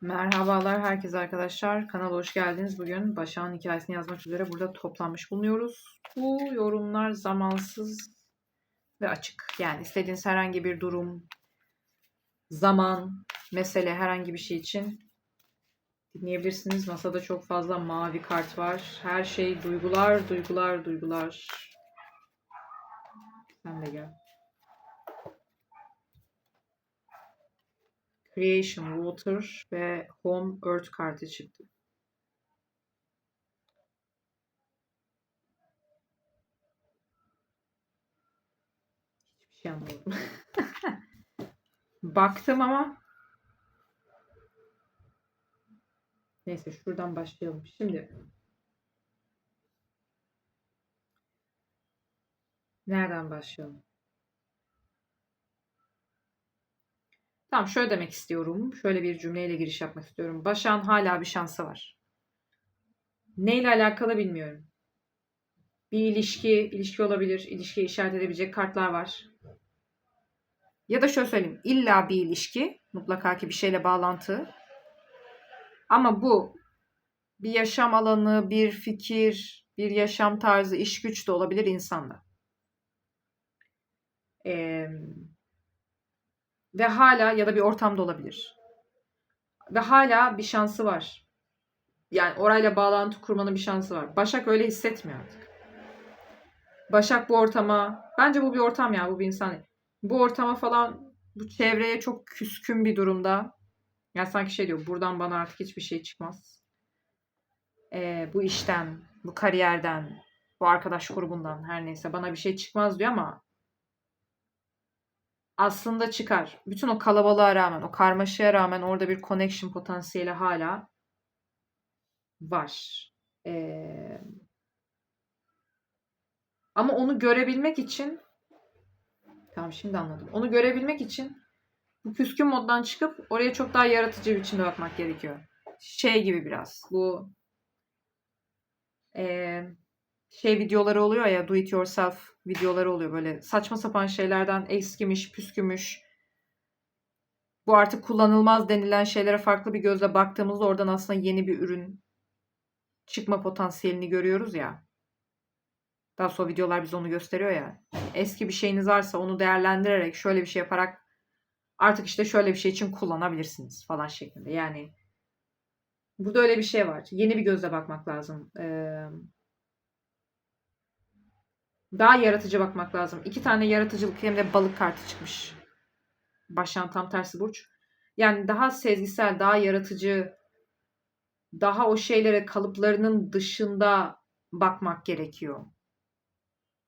Merhabalar herkese arkadaşlar. Kanala hoş geldiniz. Bugün Başak'ın hikayesini yazmak üzere burada toplanmış bulunuyoruz. Bu yorumlar zamansız ve açık. Yani istediğiniz herhangi bir durum, zaman, mesele herhangi bir şey için dinleyebilirsiniz. Masada çok fazla mavi kart var. Her şey duygular, duygular, duygular. Sen de gel. Creation Water ve Home Earth kartı çıktı. Hiçbir şey anlamadım. Baktım ama neyse şuradan başlayalım. Şimdi nereden başlayalım? Tamam şöyle demek istiyorum. Şöyle bir cümleyle giriş yapmak istiyorum. Başak'ın hala bir şansı var. Neyle alakalı bilmiyorum. Bir ilişki, ilişki olabilir. İlişkiye işaret edebilecek kartlar var. Ya da şöyle söyleyeyim. İlla bir ilişki. Mutlaka ki bir şeyle bağlantı. Ama bu bir yaşam alanı, bir fikir, bir yaşam tarzı, iş güç de olabilir insanda. Eee ve hala ya da bir ortamda olabilir. Ve hala bir şansı var. Yani orayla bağlantı kurmanın bir şansı var. Başak öyle hissetmiyor artık. Başak bu ortama, bence bu bir ortam ya, bu bir insan. Bu ortama falan, bu çevreye çok küskün bir durumda. Yani sanki şey diyor, buradan bana artık hiçbir şey çıkmaz. Ee, bu işten, bu kariyerden, bu arkadaş grubundan her neyse bana bir şey çıkmaz diyor ama aslında çıkar. Bütün o kalabalığa rağmen, o karmaşaya rağmen orada bir connection potansiyeli hala var. Ee, ama onu görebilmek için tamam şimdi anladım. Onu görebilmek için bu küskün moddan çıkıp oraya çok daha yaratıcı biçimde bakmak gerekiyor. Şey gibi biraz. Bu ee, şey videoları oluyor ya do it yourself videoları oluyor böyle saçma sapan şeylerden eskimiş, püskümüş. Bu artık kullanılmaz denilen şeylere farklı bir gözle baktığımızda oradan aslında yeni bir ürün çıkma potansiyelini görüyoruz ya. Daha sonra videolar bize onu gösteriyor ya. Eski bir şeyiniz varsa onu değerlendirerek şöyle bir şey yaparak artık işte şöyle bir şey için kullanabilirsiniz falan şeklinde. Yani burada öyle bir şey var. Yeni bir gözle bakmak lazım. Ee, daha yaratıcı bakmak lazım. İki tane yaratıcılık hem de balık kartı çıkmış. Baştan tam tersi burç. Yani daha sezgisel, daha yaratıcı, daha o şeylere kalıplarının dışında bakmak gerekiyor.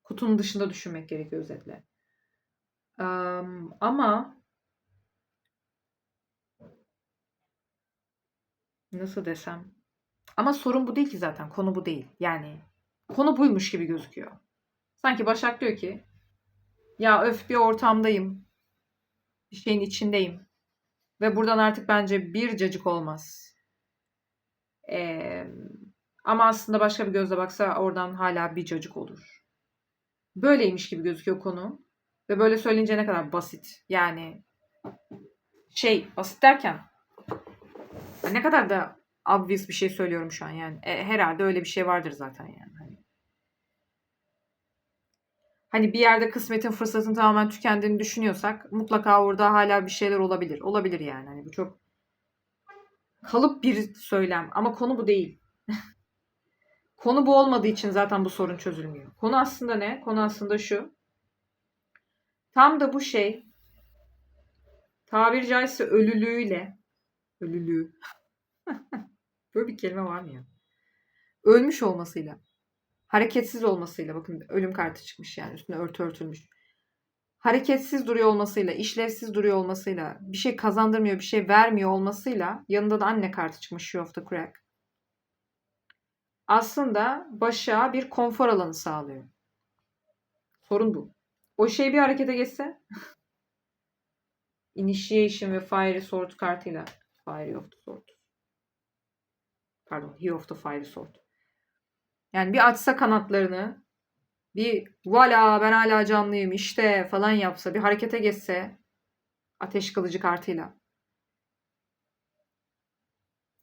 Kutunun dışında düşünmek gerekiyor özetle. Um, ama nasıl desem? Ama sorun bu değil ki zaten. Konu bu değil. Yani konu buymuş gibi gözüküyor. Sanki Başak diyor ki ya öf bir ortamdayım. Bir şeyin içindeyim. Ve buradan artık bence bir cacık olmaz. Ee, ama aslında başka bir gözle baksa oradan hala bir cacık olur. Böyleymiş gibi gözüküyor konu. Ve böyle söyleyince ne kadar basit. Yani şey basit derken ne kadar da obvious bir şey söylüyorum şu an yani. E, herhalde öyle bir şey vardır zaten yani. Hani bir yerde kısmetin fırsatın tamamen tükendiğini düşünüyorsak mutlaka orada hala bir şeyler olabilir. Olabilir yani. Hani bu çok kalıp bir söylem ama konu bu değil. konu bu olmadığı için zaten bu sorun çözülmüyor. Konu aslında ne? Konu aslında şu. Tam da bu şey tabiri caizse ölülüğüyle ölülüğü böyle bir kelime var mı ya? Ölmüş olmasıyla hareketsiz olmasıyla bakın ölüm kartı çıkmış yani üstüne örtü örtülmüş. Hareketsiz duruyor olmasıyla, işlevsiz duruyor olmasıyla, bir şey kazandırmıyor, bir şey vermiyor olmasıyla yanında da anne kartı çıkmış Show of the Crack. Aslında başa bir konfor alanı sağlıyor. Sorun bu. O şey bir harekete geçse Initiation ve Fiery Sword kartıyla Fiery of the Sword. Pardon, He of the Fiery Sword. Yani bir açsa kanatlarını bir vala ben hala canlıyım işte falan yapsa bir harekete geçse ateş kılıcı kartıyla.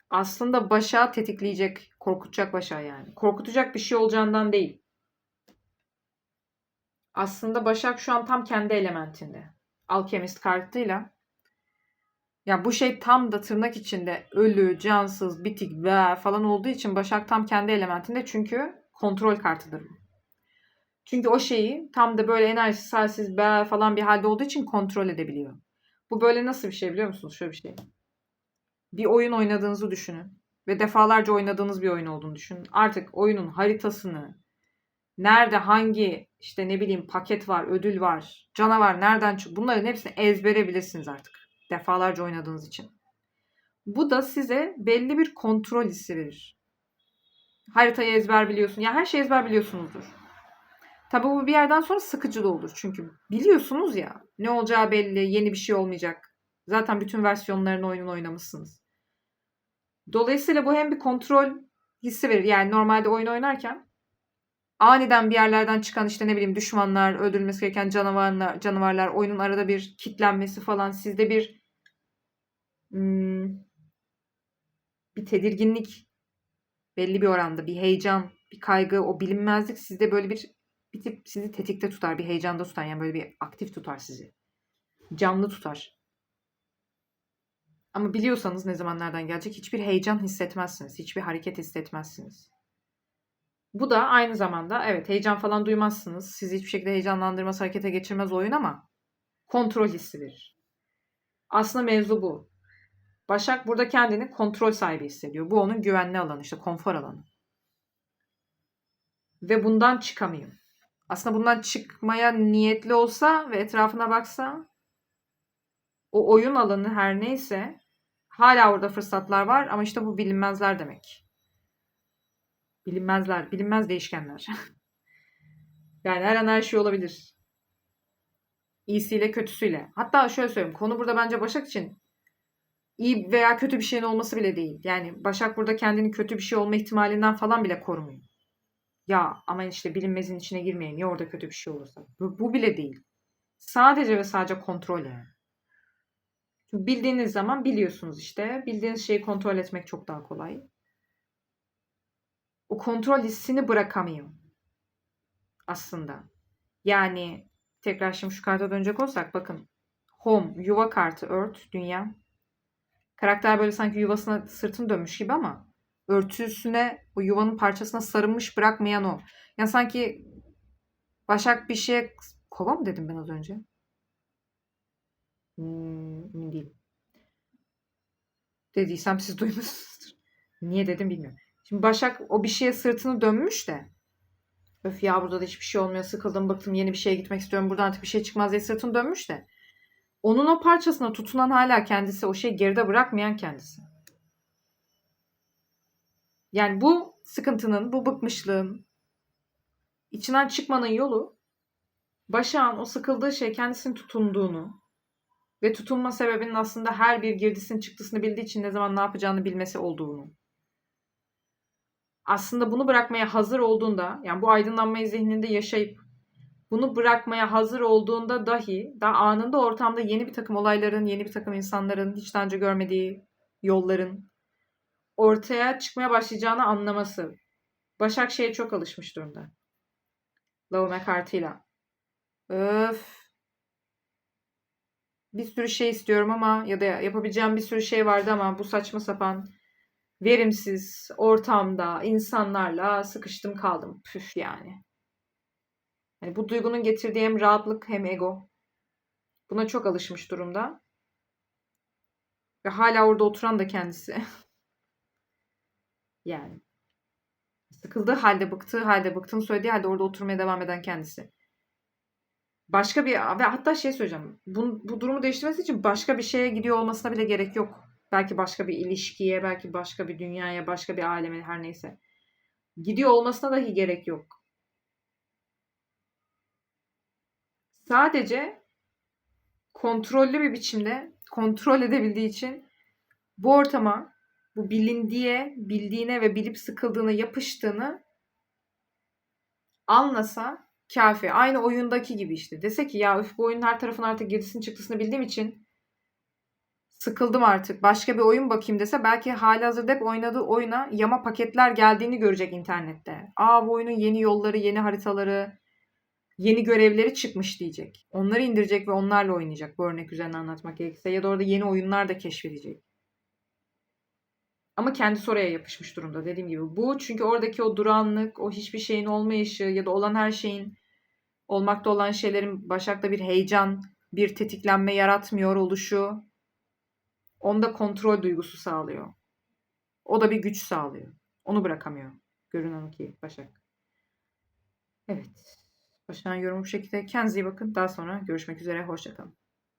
aslında başa tetikleyecek, korkutacak başa yani. Korkutacak bir şey olacağından değil. Aslında Başak şu an tam kendi elementinde. Alkemist kartıyla. Ya bu şey tam da tırnak içinde ölü, cansız, bitik ve falan olduğu için Başak tam kendi elementinde çünkü kontrol kartıdır. Çünkü o şeyi tam da böyle enerjisi halsiz be falan bir halde olduğu için kontrol edebiliyor. Bu böyle nasıl bir şey biliyor musunuz? Şöyle bir şey. Bir oyun oynadığınızı düşünün. Ve defalarca oynadığınız bir oyun olduğunu düşünün. Artık oyunun haritasını, nerede hangi işte ne bileyim paket var, ödül var, canavar nereden çık bunların hepsini ezbere bilirsiniz artık. Defalarca oynadığınız için. Bu da size belli bir kontrol hissi verir. Haritayı ezber biliyorsun. Ya her şeyi ezber biliyorsunuzdur. Tabii bu bir yerden sonra sıkıcı da olur. Çünkü biliyorsunuz ya ne olacağı belli, yeni bir şey olmayacak. Zaten bütün versiyonlarını oyunun oynamışsınız. Dolayısıyla bu hem bir kontrol hissi verir. Yani normalde oyun oynarken aniden bir yerlerden çıkan işte ne bileyim düşmanlar, öldürülmesi gereken canavarlar, canavarlar, oyunun arada bir kitlenmesi falan sizde bir hmm, bir tedirginlik belli bir oranda bir heyecan, bir kaygı, o bilinmezlik sizde böyle bir bir tip sizi tetikte tutar, bir heyecanda tutar. Yani böyle bir aktif tutar sizi. Canlı tutar. Ama biliyorsanız ne zaman nereden gelecek hiçbir heyecan hissetmezsiniz. Hiçbir hareket hissetmezsiniz. Bu da aynı zamanda evet heyecan falan duymazsınız. Sizi hiçbir şekilde heyecanlandırmaz, harekete geçirmez oyun ama kontrol hissi verir. Aslında mevzu bu. Başak burada kendini kontrol sahibi hissediyor. Bu onun güvenli alanı, işte konfor alanı. Ve bundan çıkamıyor. Aslında bundan çıkmaya niyetli olsa ve etrafına baksa o oyun alanı her neyse hala orada fırsatlar var ama işte bu bilinmezler demek. Bilinmezler, bilinmez değişkenler. yani her an her şey olabilir. İyisiyle kötüsüyle. Hatta şöyle söyleyeyim. Konu burada bence Başak için iyi veya kötü bir şeyin olması bile değil. Yani Başak burada kendini kötü bir şey olma ihtimalinden falan bile korumuyor. Ya ama işte bilinmezin içine girmeyin ya orada kötü bir şey olursa. Bu, bu bile değil. Sadece ve sadece kontrol yani. Çünkü bildiğiniz zaman biliyorsunuz işte. Bildiğiniz şeyi kontrol etmek çok daha kolay. O kontrol hissini bırakamıyor. Aslında. Yani tekrar şimdi şu karta dönecek olsak bakın. Home, yuva kartı, Earth, dünya. Karakter böyle sanki yuvasına sırtını dönmüş gibi ama örtüsüne o yuvanın parçasına sarılmış bırakmayan o. Yani sanki Başak bir şeye kova mı dedim ben az önce? Hmm, değil. Dediysem siz duymuşsunuzdur. Niye dedim bilmiyorum. Şimdi Başak o bir şeye sırtını dönmüş de öf ya burada da hiçbir şey olmuyor sıkıldım bıktım yeni bir şeye gitmek istiyorum buradan artık bir şey çıkmaz diye sırtını dönmüş de onun o parçasına tutunan hala kendisi o şeyi geride bırakmayan kendisi. Yani bu sıkıntının, bu bıkmışlığın içinden çıkmanın yolu Başak'ın o sıkıldığı şey kendisinin tutunduğunu ve tutunma sebebinin aslında her bir girdisinin çıktısını bildiği için ne zaman ne yapacağını bilmesi olduğunu. Aslında bunu bırakmaya hazır olduğunda, yani bu aydınlanmayı zihninde yaşayıp bunu bırakmaya hazır olduğunda dahi daha anında ortamda yeni bir takım olayların, yeni bir takım insanların, hiç daha önce görmediği yolların, ortaya çıkmaya başlayacağını anlaması. Başak şeye çok alışmış durumda. Lavome kartıyla. Öf. Bir sürü şey istiyorum ama ya da yapabileceğim bir sürü şey vardı ama bu saçma sapan verimsiz ortamda insanlarla sıkıştım kaldım. Püf yani. yani bu duygunun getirdiği hem rahatlık hem ego. Buna çok alışmış durumda. Ve hala orada oturan da kendisi. Yani. Sıkıldığı halde, bıktığı halde, bıktığını söylediği halde orada oturmaya devam eden kendisi. Başka bir ve hatta şey söyleyeceğim. Bu, bu durumu değiştirmesi için başka bir şeye gidiyor olmasına bile gerek yok. Belki başka bir ilişkiye, belki başka bir dünyaya, başka bir aleme her neyse. Gidiyor olmasına dahi gerek yok. Sadece kontrollü bir biçimde kontrol edebildiği için bu ortama bu bilindiğe, bildiğine ve bilip sıkıldığına yapıştığını anlasa kafi. Aynı oyundaki gibi işte. Dese ki ya üf bu oyunun her tarafın artık girdisini çıktısını bildiğim için sıkıldım artık başka bir oyun bakayım dese belki halihazırda hep oynadığı oyuna yama paketler geldiğini görecek internette. Aa bu oyunun yeni yolları, yeni haritaları, yeni görevleri çıkmış diyecek. Onları indirecek ve onlarla oynayacak bu örnek üzerine anlatmak gerekirse. Ya da orada yeni oyunlar da keşfedecek. Ama kendisi oraya yapışmış durumda dediğim gibi. Bu çünkü oradaki o duranlık, o hiçbir şeyin olmayışı ya da olan her şeyin olmakta olan şeylerin Başak'ta bir heyecan, bir tetiklenme yaratmıyor oluşu onda kontrol duygusu sağlıyor. O da bir güç sağlıyor. Onu bırakamıyor. Görünen ki Başak. Evet. Başak'ın yorumu bu şekilde. Kendinize iyi bakın. Daha sonra görüşmek üzere. Hoşçakalın.